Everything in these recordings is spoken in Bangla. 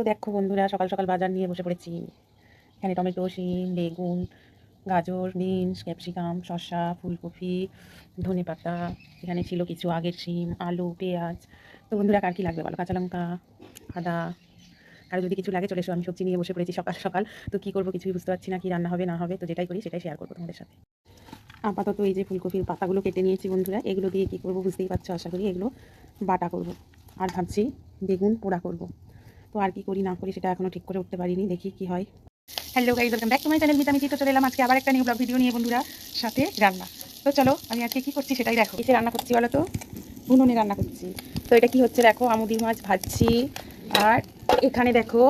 তো দেখো বন্ধুরা, সকাল সকাল বাজার নিয়ে বসে পড়েছি। এখানে টমেটো, শিম, বেগুন, গাজর, বিনস, ক্যাপসিকাম, শসা, ফুলকপি, ধনে পাতা, এখানে ছিল কিছু আগের শিম, আলু, পেঁয়াজ। তো বন্ধুরা, কার কী লাগবে বলো? কাঁচা লঙ্কা, আদা। আর যদি কিছু লাগে, চলে এসো, আমি সবজি নিয়ে বসে পড়েছি সকাল সকাল। তো কী করব কিছুই বুঝতে পারছি না, কি রান্না হবে, না হবে, তো যেটাই করি সেটাই শেয়ার করব তোমাদের সাথে। আপাতত এই যে ফুলকপির পাতাগুলো কেটে নিয়েছি বন্ধুরা, এগুলো দিয়ে কী করব বুঝতেই পারছ, আশা করি এগুলো বাটা করব। আর ভাবছি বেগুন পোড়া করব। তো আর কি করি না করি সেটা এখনও ঠিক করে উঠতে পারিনি, দেখি কি হয়। Hello guys welcome back to my channel Mita Miti তো চলে এলাম আজকে আবার একটা নিউ ব্লগ ভিডিও নিয়ে বন্ধুরা, সাথে রান্না। তো চলো, আমি আজকে কি করছি সেটাই দেখো। এসে রান্না করছি বলো তো উনুনে রান্না করছি। তো এটা কি হচ্ছে দেখো, আমুদি মাছ ভাজছি। আর এখানে দেখো,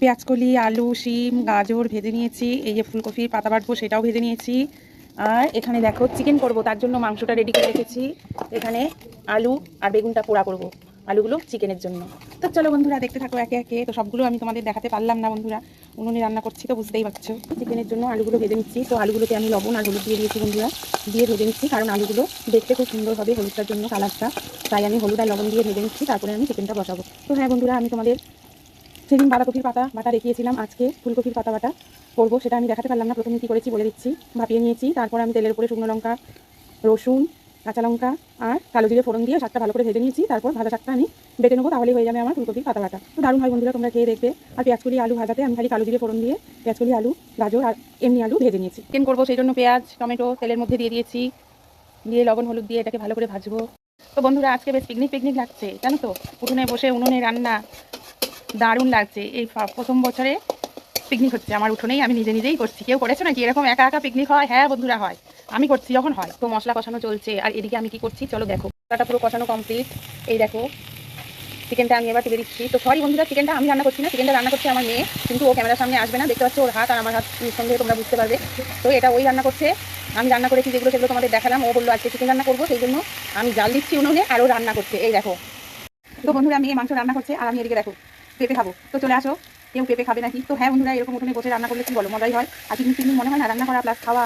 পেঁয়াজকলি, আলু, শিম, গাজর ভেজে নিয়েছি। এই যে ফুলকপির পাতা বাটবো, সেটাও ভেজে নিয়েছি। আর এখানে দেখো চিকেন করব, তার জন্য মাংসটা রেডি করে রেখেছি। এখানে আলু আর বেগুনটা পোড়া করব। আলুগুলো চিকেনের জন্য। তো চলো বন্ধুরা, দেখতে থাকো একে একে। তো সবগুলো আমি তোমাদের দেখাতে পারলাম না বন্ধুরা। উনুনে রান্না করছি তো বুঝতেই পারছ। চিকেনের জন্য আলুগুলো ভেজে নিচ্ছি। তো আলুগুলোতে আমি লবণ আর হলুদ দিয়ে দিয়েছি বন্ধুরা। দিয়ে ভেজে নিচ্ছি, কারণ আলুগুলো দেখতে খুব সুন্দর হবে হলুদটার জন্য কালারটা। তাই আমি হলুদ আর লবণ দিয়ে ভেজে নিচ্ছি, তারপরে আমি চিকেনটা বসাবো। তো হ্যাঁ বন্ধুরা, আমি তোমাদের সেদিন বাঁধাকপির পাতা বাটা দেখিয়েছিলাম, আজকে ফুলকপির পাতা বাটা করব, সেটা আমি দেখাতে পারলাম না। প্রথমে কী করেছি বলে দিচ্ছি। ভাপিয়ে নিয়েছি, তারপর আমি তেলের উপরে শুকনো লঙ্কা, রসুন কাঁচা লঙ্কা আর কালো জিরে ফোড়ন দিয়ে শাকটা ভালো করে ভেজে নিয়েছি। তারপর ভাজা শাকটা আমি বেটে নেব, তাহলেই হয়ে যাবে আমার ফুলকপির পাতা বাটা তো দারুণ হয় বন্ধুরা, তোমরা খেয়ে দেখবে। আর পেঁয়াজকলি আলু ভাজাতে আমি খালি কালো জিরে ফোড়ন দিয়ে পেঁয়াজকলি আলু, গাজর আর এমনি আলু ভেজে নিয়েছি। চিকেন করব সেই জন্য পেঁয়াজ, টমেটো, তেলের মধ্যে দিয়ে দিয়েছি। দিয়ে লবণ, হলুদ দিয়ে এটাকে ভালো করে ভাজবো। তো বন্ধুরা, আজকে বেশ পিকনিক পিকনিক লাগছে, জানো তো? উঠোনে বসে, উনুনে রান্না, দারুণ লাগছে। এই প্রথম বছরে পিকনিক হচ্ছে, আমার উঠোনেই আমি নিজে নিজেই করছি। কেউ করেছ নাকি? এরকম একা একা পিকনিক হয়? হ্যাঁ বন্ধুরা হয়। আমি করছি যখন হয়। তো মশলা কষানো চলছে। আর এদিকে আমি কি করছি? চলো দেখো। মশলাটা পুরো কষানো কমপ্লিট এই দেখো। চিকেনটা আমি এবার তুলে দিচ্ছি। তো সরি বন্ধুরা চিকেনটা আমি রান্না করছি না। চিকেনটা রান্না করছে আমার মেয়ে। কিন্তু ও ক্যামেরার সামনে আসবে না। দেখতে পাচ্ছ ওর হাত আর আমার হাত সঙ্গে তোমরা বুঝতে পারবে। তো এটা ওই রান্না করছে। আমি রান্না করেছি যেগুলো সেগুলো তোমাদের দেখালাম। ও বলল, আজকে চিকেন রান্না করব। সেই জন্য আমি জাল দিচ্ছি উনুনে আর ও রান্না করছে। এই দেখো। তো বন্ধুরা, মেয়ে মাংস রান্না করছে। আর আমি এদিকে দেখো, পেঁপে খাব। তো চলে আসো। কেউ পেঁপে খাবে নাকি? তো হ্যাঁ বন্ধুরা, এরকম উঠোনে বসে রান্না করলে কি বলো মজাই হয়। আর পিকনিক কিন্তু মনে হয় না, রান্না করা প্লাস খাওয়া।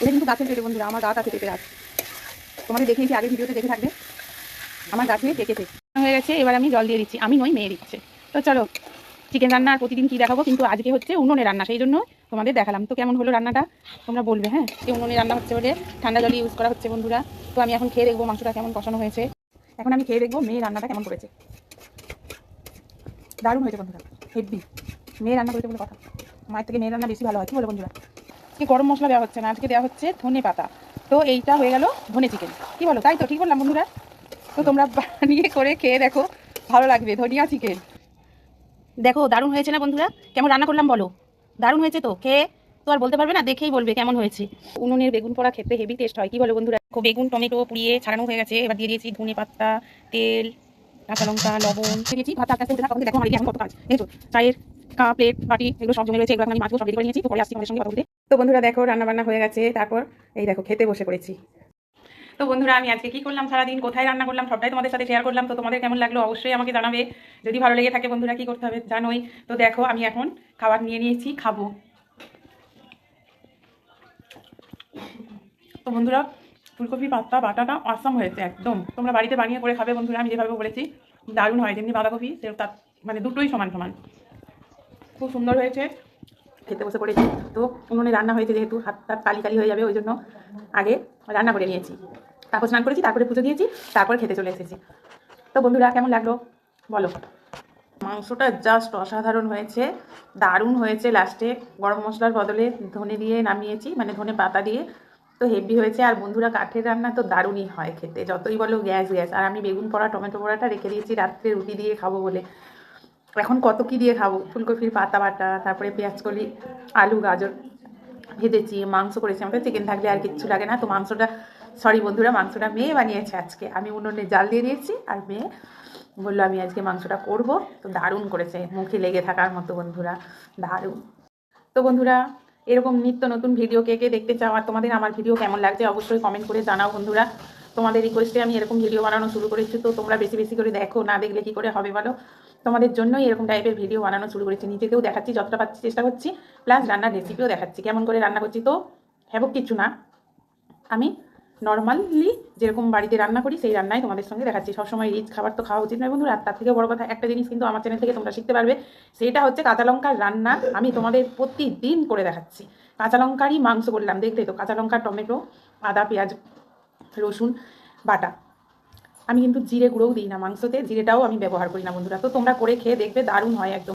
এটা কিন্তু গাছের পেঁপে বন্ধুরা, আমার গাছ আছে পেঁপে গাছ। তোমাদের দেখিয়েছি আগের ভিডিওতে দেখে থাকবে। আমার গাছে পেকেছে। হয়ে গেছে, এবার আমি জল দিয়ে দিচ্ছি। আমি নই, মেয়ে দিচ্ছে। তো চলো চিকেন রান্না আর প্রতিদিন কী দেখাবো? কিন্তু আজকে হচ্ছে উনুনে রান্না, সেই জন্য তোমাদের দেখালাম। তো কেমন হলো রান্নাটা? তোমরা বলবে হ্যাঁ? যে উনুনে রান্না হচ্ছে বলে ঠান্ডা জল ইউজ করা হচ্ছে বন্ধুরা। তো আমি এখন খেয়ে দেখব মাংসটা কেমন কষানো হয়েছে। এখন আমি খেয়ে দেখব মেয়ে রান্নাটা কেমন করেছে। দারুণ হয়েছে বন্ধুরা হেভি মেয়ে রান্না করেছে বলে কথা। মায়ের থেকে মেয়ে রান্না বেশি ভালো হয়, কি বলো বন্ধুরা? কি গরম মশলা দেওয়া হচ্ছে না, আজকে দেওয়া হচ্ছে ধনে পাতা। তো এইটা হয়ে গেল ধনে চিকেন। কি বলো, তাই তো ঠিক বললাম বন্ধুরা? তো তোমরা বানিয়ে করে খেয়ে দেখো, ভালো লাগবে, ধনিয়া চিকেন। দেখো, দারুণ হয়েছে না বন্ধুরা? কেমন রান্না করলাম বলো? দারুণ হয়েছে তো, খেয়ে তো আর বলতে পারবে না, দেখেই বলবে কেমন হয়েছে। উনুনের বেগুন পোড়া খেতে হেভি টেস্ট হয়, কি বলো বন্ধুরা? বেগুন, টমেটো পুড়িয়ে ছাড়ানো হয়ে গেছে, এবার দিয়ে দিয়েছি ধনে পাতা, তেল কাঁচা লঙ্কা লবণ দিয়েছি ভাত আস্তে আস্তে তখন দেখো আমার এখন কত কাজ দেখো চায়ের কাপ প্লেট বাটি এগুলো সব জমে রয়েছে এগুলো আমি মাছগুলো সব রেডি করে নিয়েছি তো পরে আসছি আমাদের সঙ্গে কথা বলতে তো বন্ধুরা দেখো রান্না বান্না হয়ে গেছে। তারপর এই দেখো, খেতে বসে পড়েছি। তো বন্ধুরা, আমি আজকে কি করলাম? সারাদিন কোথায় রান্না করলাম? সবটাই তোমাদের সাথে শেয়ার করলাম। তো তোমাদের কেমন লাগল অবশ্যই আমাকে জানাবে। যদি ভালো লেগে থাকে বন্ধুরা, কি করতে হবে জানোই। তো দেখো, আমি এখন খাবার নিয়ে নিয়েছি, খাব। তো বন্ধুরা ফুলকপি পাতা বাটাটা আসাম হয়েছে একদম। তোমরা বাড়িতে বানিয়ে করে খাবে বন্ধুরা, আমি যেভাবে বলেছি, দারুণ হয়, যেমনি বাঁধাকপি তার মানে দুটোই সমান সমান। খুব সুন্দর হয়েছে, খেতে বসে পড়েছি। তো উনুনে রান্না হয়েছে যেহেতু, হাত হাত কালি কালি হয়ে যাবে, ওই জন্য আগে রান্না করে নিয়েছি। তারপর স্নান করেছি, তারপরে পুজো দিয়েছি, তারপর খেতে চলে এসেছি। তো বন্ধুরা, কেমন লাগল? বলো। মাংসটা জাস্ট অসাধারণ হয়েছে, দারুণ হয়েছে লাস্টে গরম মশলার বদলে ধনে দিয়ে নামিয়েছি মানে ধনে পাতা দিয়ে। তো হেভি হয়েছে আর বন্ধুরা কাঠের রান্না তো দারুণই হয় খেতে। যতই বলো গ্যাস গ্যাস। আর আমি বেগুন পোড়া, টমেটো পোড়াটা রেখে দিয়েছি, রাত্রে রুটি দিয়ে খাব বলে। এখন কত কি দিয়ে খাব? ফুলকপির পাতা বাটা, তারপরে পেঁয়াজ কলি, আলু, গাজর ভেজেছি, মাংস করেছি। আমাদের চিকেন থাকলে আর কিচ্ছু লাগে না। তো মাংসটা সরি বন্ধুরা, মাংসটা মেয়ে বানিয়েছে আজকে। আমি উনুনে জাল দিয়ে দিয়েছি আর মেয়ে বলল, আমি আজকে মাংসটা করব। তো দারুণ করেছে। মুখে লেগে থাকার মতো বন্ধুরা, দারুণ। তো বন্ধুরা এরকম নিত্য নতুন ভিডিও কে কে দেখতে চাও আর তোমাদের আমার ভিডিও কেমন লাগছে অবশ্যই কমেন্ট করে জানাও বন্ধুরা। তোমাদের রিকোয়েস্টে আমি এরকম ভিডিও বানানো শুরু করেছি তো তোমরা বেশি বেশি করে দেখো, না দেখলে কি করে হবে বলো? তোমাদের জন্যই এরকম টাইপের ভিডিও বানানো শুরু করেছি। নিজেকেও দেখাচ্ছি, যতটা পাচ্ছি চেষ্টা করছি প্লাস রান্নার রেসিপিও দেখাচ্ছি। কেমন করে রান্না করছি তো? হ্যাবক কিছু না। আমি নর্মালি যেরকম বাড়িতে রান্না করি, সেই রান্নাই তোমাদের সঙ্গে দেখাচ্ছি। সবসময় রিচ খাবার তো খাওয়া উচিত নয় বন্ধুরা। আর তার থেকে বড় কথা, একটা জিনিস কিন্তু আমার চ্যানেল থেকে তোমরা শিখতে পারবে, সেটা হচ্ছে কাঁচা লঙ্কার রান্না আমি তোমাদের প্রতিদিন করে দেখাচ্ছি। কাঁচা লঙ্কারই মাংস করলাম দেখতে তো, কাঁচা লঙ্কা, টমেটো, আদা, পেঁয়াজ, রসুন, বাটা। আমি কিন্তু জিরে গুঁড়োও দিই না মাংসতে, জিরেটাও আমি ব্যবহার করি না বন্ধুরা। তো তোমরা করে খেয়ে দেখবে, দারুণ হয় একদম।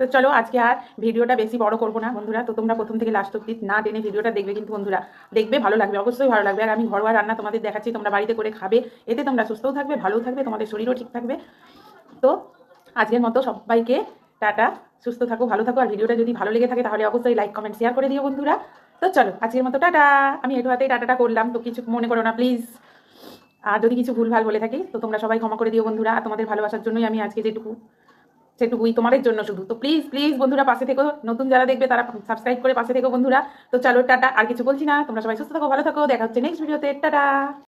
তো চলো আজকে আর ভিডিওটা বেশি বড় করব না, বন্ধুরা। তো তোমরা প্রথম থেকে লাস্ট অব্দি না টেনে ভিডিওটা দেখবে কিন্তু, বন্ধুরা। দেখবে, ভালো লাগবে, অবশ্যই ভালো লাগবে। আর আমি ঘরোয়া রান্না তোমাদের দেখাচ্ছি, তোমরা বাড়িতে করে খাবে। এতে তোমরা সুস্থও থাকবে, ভালোও থাকবে, তোমাদের শরীরও ঠিক থাকবে। তো আজকের মতো সবাইকে টাটা, সুস্থ থাকো, ভালো থাকো। আর ভিডিওটা যদি ভালো লেগে থাকে, তাহলে অবশ্যই লাইক কমেন্ট শেয়ার করে দিও, বন্ধুরা। তো চলো, আজকের মতো টাটা। আমি একটু হাতেই টাটাটা করলাম, তো কিছু মনে করো না প্লিজ আর যদি কিছু ভুলভাল বলে থাকি, তো তোমরা সবাই ক্ষমা করে দিও, বন্ধুরা। তোমাদের ভালোবাসার জন্যই আমি আজকে যেটুকু সেটুকুই তোমাদের জন্য শুধু। তো প্লিজ প্লিজ বন্ধুরা পাশে থেকো। নতুন যারা দেখবে তারা সাবস্ক্রাইব করে পাশে থেকো বন্ধুরা। তো চলো, টাটা। আর কিছু বলছি না। তোমরা সবাই সুস্থ থাকো, ভালো থাকো। দেখা হচ্ছে নেক্সট ভিডিওতে টাটা।